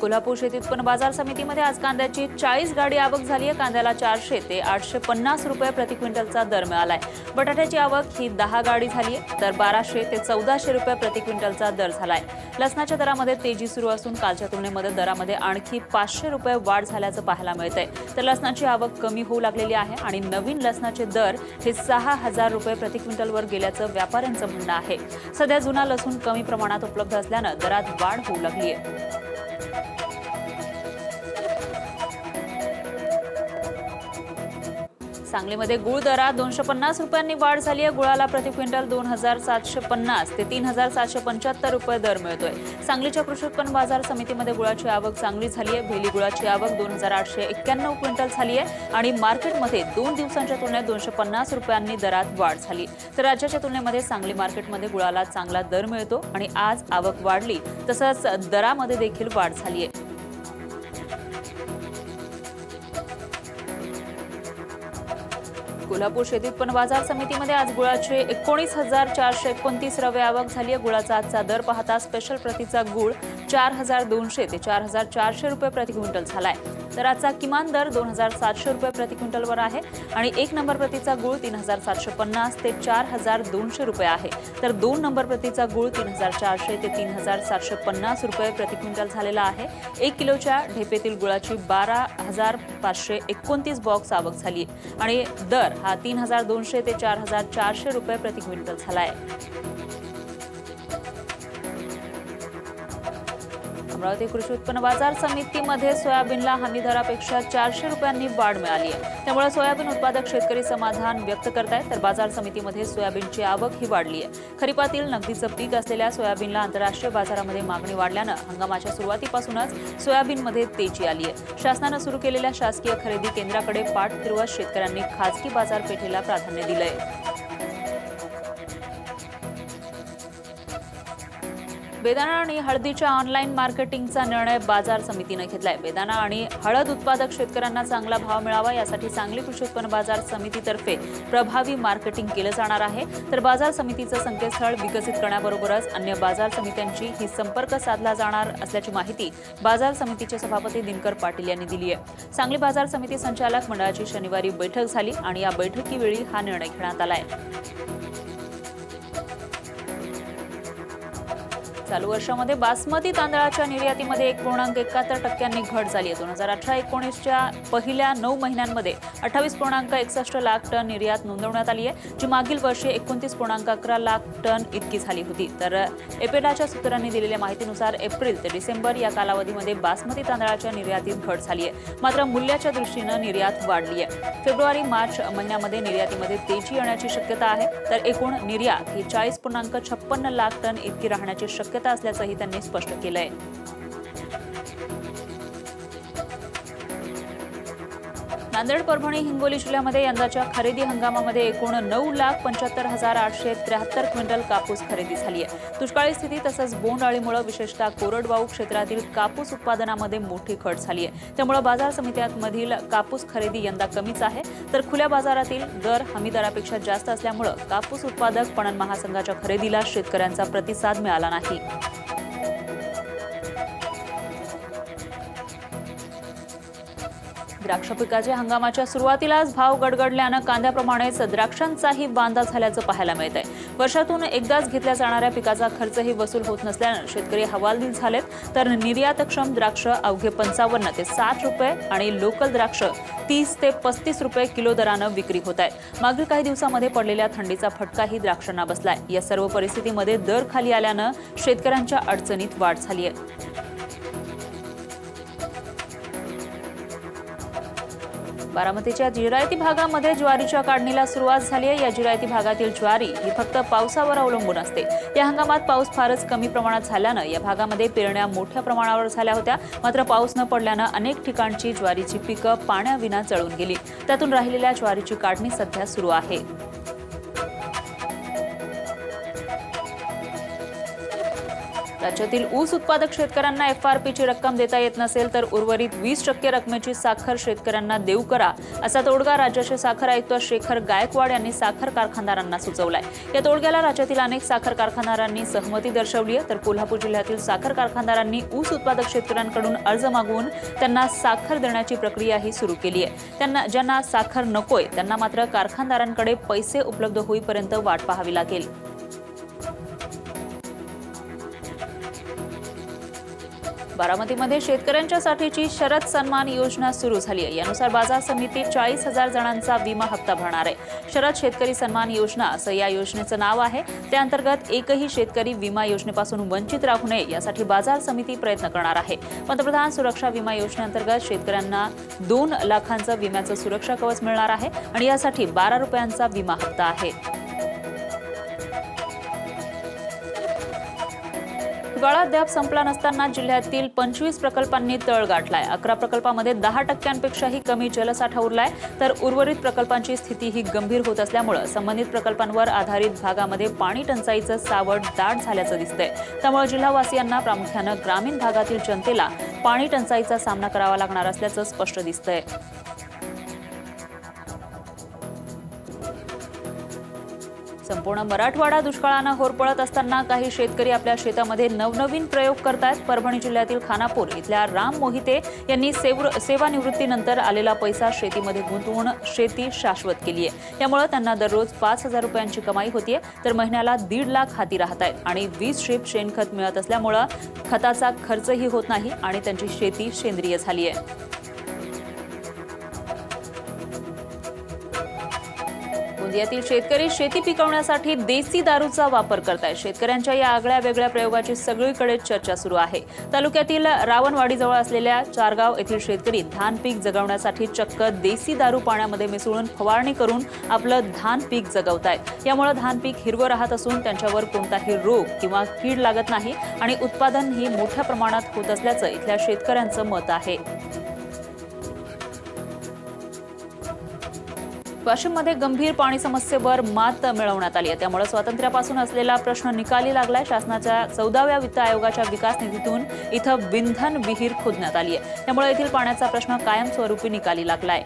कोल्हापूर शेती उत्पन्न बाजार समितीमध्ये आज कांद्याची चाळीस गाडी आवक झाली आहे. कांद्याला चारशे ते आठशे पन्नास रुपये प्रति क्विंटलचा दर मिळाला आहे बटाट्याची आवक ही दहा गाडी झाली आहे तर बाराशे ते चौदाशे रुपये प्रति क्विंटलचा दर झाला आहे लसणाच्या दरामध्ये तेजी सुरू असून कालच्या तुलनेमध्ये दरामध्ये आणखी पाचशे रुपये वाढ झाल्याचं पाहायला मिळतंय. तर लसणाची आवक कमी होऊ लागलेली आहे आणि नवीन लसणाचे दर हे सहा हजार रुपये प्रति क्विंटलवर गेल्याचं व्यापाऱ्यांचं म्हणणं आहे. सध्या जुना लसूण कमी प्रमाणात उपलब्ध असल्यानं दरात वाढ होऊ लागली आहे. सांगलीमध्ये गुळ दरात दोनशे पन्नास रुपयांनी वाढ झाली आहे. गुळाला प्रति क्विंटल दोन हजार सातशे पन्नास ते तीन हजार सातशे पंच्याहत्तर रुपये दर मिळतोय. सांगलीच्या कृषी उत्पन्न बाजार समितीमध्ये गुळाची आवक चांगली झाली आहे. भेली गुळाची आवक दोन हजार आठशे एक्क्याण्णव क्विंटल झाली आहे आणि मार्केटमध्ये दोन दिवसांच्या तुलनेत दोनशे पन्नास रुपयांनी दरात वाढ झाली. तर राज्याच्या तुलनेमध्ये सांगली मार्केटमध्ये गुळाला चांगला दर मिळतो आणि आज आवक वाढली. तसंच दरामध्ये देखील वाढ झाली आहे. कोल्हापूर शेती उत्पन्न बाजार समितीमध्ये आज गुळाचे एकोणीस हजार चारशे एकोणतीस रवे आवक झाली आहे. गुळाचा आजचा दर पाहता स्पेशल प्रतीचा गुळ चार हजार दोनशे ते चार हजार चारशे रुपये प्रति क्विंटल झाला आहे तर आजचा किमान दर दोन हजार सातशे रुपये प्रति क्विंटलवर आहे आणि एक नंबर प्रतीचा गुळ तीन हजार सातशे पन्नास ते चार हजार दोनशे रुपये आहे. तर दोन नंबर प्रतीचा गुळ तीन हजार चारशे ते तीन हजार सातशे पन्नास रुपये प्रति क्विंटल झालेला आहे. एक किलोच्या ढेपेतील गुळाची बारा हजार पाचशे एकोणतीस बॉक्स आवक झाली आणि दर हा तीन हजार दोनशे ते चार हजार चारशे रुपये प्रति क्विंटल झाला आहे. अमरावती कृषी उत्पन्न बाजार समितीमध्ये सोयाबीनला हमी दरापेक्षा चारशे रुपयांनी वाढ मिळाली आहे. त्यामुळे सोयाबीन उत्पादक शेतकरी समाधान व्यक्त करतायत तर बाजार समितीमध्ये सोयाबीनची आवक ही वाढली आहे. खरीपातील नगदीचं पीक असलेल्या सोयाबीनला आंतरराष्ट्रीय बाजारामध्ये मागणी वाढल्यानं हंगामाच्या सुरुवातीपासूनच सोयाबीनमध्ये तेजी आली आहे. शासनानं सुरू केलेल्या शासकीय खरेदी केंद्राकडे पाठ फिरवत शेतकऱ्यांनी खाजगी बाजारपेठेला प्राधान्य दिलं आहे बेदाणा आणि हळदीच्या ऑनलाईन मार्केटिंगचा निर्णय बाजार समितीनं घेतलाय. बेदाणा आणि हळद उत्पादक शेतकऱ्यांना चांगला भाव मिळावा यासाठी सांगली कृषी उत्पन्न बाजार समितीतर्फे प्रभावी मार्केटिंग केलं जाणार आहे. तर बाजार समितीचं संकेतस्थळ विकसित करण्याबरोबरच अन्य बाजार समित्यांची ही संपर्क साधला जाणार असल्याची माहिती बाजार समितीचे सभापती दिनकर पाटील यांनी दिली आहे सांगली बाजार समिती संचालक मंडळाची शनिवारी बैठक झाली आणि या बैठकीवेळी हा निर्णय घेण्यात आलाय. चालू वर्षामध्ये बासमती तांदळाच्या निर्यातीमध्ये एक पूर्णांक एकाहत्तर टक्क्यांनी घट झाली आहे. दोन हजार अठरा एकोणीसच्या पहिल्या नऊ महिन्यांमध्ये अठ्ठावीस पूर्णांक एकसष्ट लाख टन निर्यात नोंदवण्यात आली आहे जी मागील वर्षी एकोणतीस पूर्णांक अकरा लाख टन इतकी झाली होती. तर एपेडाच्या सूत्रांनी दिलेल्या माहितीनुसार एप्रिल ते डिसेंबर या कालावधीमध्ये बासमती तांदळाच्या निर्यातीत घट झाली आहे. मात्र मूल्याच्या दृष्टीनं निर्यात वाढली आहे. फेब्रुवारी मार्च महिन्यामध्ये निर्यातीमध्ये तेजी येण्याची शक्यता आहे. तर एकूण निर्यात ही चाळीस पूर्णांक छप्पन्न लाख टन इतकी राहण्याची शक्यता असल्याचंही त्यांनी स्पष्ट केलंय. नांदेड परभणी हिंगोली जिल्ह्यामध्ये यंदाच्या खरेदी हंगामामध्ये एकूण नऊ लाख पंच्याहत्तर हजार आठशे त्र्याहत्तर क्विंटल कापूस खरेदी झाली आहे. दुष्काळी स्थिती तसंच बोंडअळीमुळे विशेषतः कोरडवाहू क्षेत्रातील कापूस उत्पादनामध्ये मोठी घट झाली आहे. त्यामुळे बाजार समित्यांमधील कापूस खरेदी यंदा कमीच आहे. तर खुल्या बाजारातील दर हमी दरापेक्षा जास्त असल्यामुळे कापूस उत्पादक पणन महासंघाच्या खरेदीला शेतकऱ्यांचा प्रतिसाद मिळाला नाही. द्राक्ष पिकाचे हंगामाच्या सुरुवातीलाच भाव गडगडल्यानं कांद्याप्रमाणेच द्राक्षांचाही बांधा झाल्याचं पाहायला मिळत आहे वर्षातून एकदाच घेतल्या जाणाऱ्या पिकाचा खर्चही वसूल होत नसल्यानं शेतकरी हवालदिल झालेत. तर निर्यातक्षम द्राक्ष अवघे पंचावन्न ते साठ रुपये आणि लोकल द्राक्ष तीस ते पस्तीस रुपये किलो दरानं विक्री होत आहे मागील काही दिवसामध्ये पडलेल्या थंडीचा फटकाही द्राक्षांना बसलाय. या सर्व परिस्थितीमध्ये दर खाली आल्यानं शेतकऱ्यांच्या अडचणीत वाढ झाली आहे बारामतीच्या जिरायती भागामध्ये ज्वारीच्या काढणीला सुरुवात झाली आहे. या जिरायती भागातील ज्वारी ही फक्त पावसावर अवलंबून असते. या हंगामात पाऊस फारच कमी प्रमाणात झाल्यानं या भागामध्ये पेरण्या मोठ्या प्रमाणावर झाल्या होत्या. मात्र पाऊस न पडल्यानं अनेक ठिकाणची ज्वारीची पिकं पाण्याविना जळून गेली. त्यातून राहिलेल्या ज्वारीची काढणी सध्या सुरू आहे. राज्यातील ऊस उत्पादक शेतकऱ्यांना एफ आर पीची रक्कम देता येत नसेल तर उर्वरित वीस टक्के रकमेची साखर शेतकऱ्यांना देऊ करा असा तोडगा राज्याचे साखर आयुक्त शेखर गायकवाड यांनी साखर कारखानदारांना सुचवलाय. या तोडग्याला राज्यातील अनेक साखर कारखानदारांनी सहमती दर्शवली आहे तर कोल्हापूर जिल्ह्यातील साखर कारखानदारांनी ऊस उत्पादक शेतकऱ्यांकडून अर्ज मागवून त्यांना साखर देण्याची प्रक्रियाही सुरू केली आहे. त्यांना ज्यांना साखर नकोय त्यांना मात्र कारखानदारांकडे पैसे उपलब्ध होईपर्यंत वाट पाहावी लागेल. बारामतीमध्ये शेतकऱ्यांच्यासाठीची शरद सन्मान योजना सुरू झाली आहे. यानुसार बाजार समिती चाळीस हजार जणांचा विमा हप्ता भरणार आहे. शरद शेतकरी सन्मान योजना असं या योजनेचं नाव आहे. त्याअंतर्गत एकही शेतकरी विमा योजनेपासून वंचित राहू नये यासाठी बाजार समिती प्रयत्न करणार आहे. पंतप्रधान सुरक्षा विमा योजनेअंतर्गत शेतकऱ्यांना दोन लाखांचं विम्याचं सुरक्षा कवच मिळणार आहे आणि यासाठी बारा रुपयांचा विमा हप्ता आहे. हिवाळा अद्याप संपला नसताना जिल्ह्यातील पंचवीस प्रकल्पांनी तळ गाठलाय. अकरा प्रकल्पामध्ये दहा टक्क्यांपेक्षाही कमी जलसाठा उरलाय तर उर्वरित प्रकल्पांची स्थिती ही गंभीर होत असल्यामुळे संबंधित प्रकल्पांवर आधारित भागामध्ये पाणी टंचाईचं सावट दाट झाल्याचं दिसतंय. त्यामुळे जिल्हावासियांना प्रामुख्यानं ग्रामीण भागातील जनतेला पाणी टंचाईचा सामना करावा लागणार असल्याचं स्पष्ट दिसतंय. संपूर्ण मराठवाडा दुष्काळानं होरपळत असताना काही शेतकरी आपल्या शेतामध्ये नवनवीन प्रयोग करतायत. परभणी जिल्ह्यातील खानापूर इथल्या राम मोहिते यांनी सेव- सेवानिवृत्तीनंतर आलेला पैसा शेतीमध्ये गुंतवून शेती शाश्वत केली आहे. त्यामुळे त्यांना दररोज पाच हजार रुपयांची कमाई होतीये. तर महिन्याला दीड लाख हाती राहत आहेत आणि वीस शेप शेणखत मिळत असल्यामुळं खताचा खर्चही होत नाही आणि त्यांची शेती सेंद्रिय झाली आहे गोंदियातील शेतकरी शेती पिकवण्यासाठी देसी दारूचा वापर करतायत. शेतकऱ्यांच्या या आगळ्या वेगळ्या प्रयोगाची सगळीकडे चर्चा सुरू आहे. तालुक्यातील रावणवाडीजवळ असलेल्या चारगाव येथील शेतकरी धान पीक जगवण्यासाठी चक्क देसी दारू पाण्यामध्ये मिसळून फवारणी करून आपलं धान पीक जगवतायत. यामुळे धान पीक हिरवं राहत असून त्यांच्यावर कोणताही रोग किंवा कीड लागत नाही आणि उत्पादनही मोठ्या प्रमाणात होत असल्याचं इथल्या शेतकऱ्यांचं मत आहे. वाशिममध्ये गंभीर पाणी समस्येवर मात मिळवण्यात आली आहे. त्यामुळे स्वातंत्र्यापासून असलेला प्रश्न निकाली लागलाय. शासनाच्या चौदाव्या वित्त आयोगाच्या विकास निधीतून इथं विंधन विहीर खोदण्यात आली आहे. त्यामुळे येथील पाण्याचा प्रश्न कायमस्वरूपी निकाली लागलाय.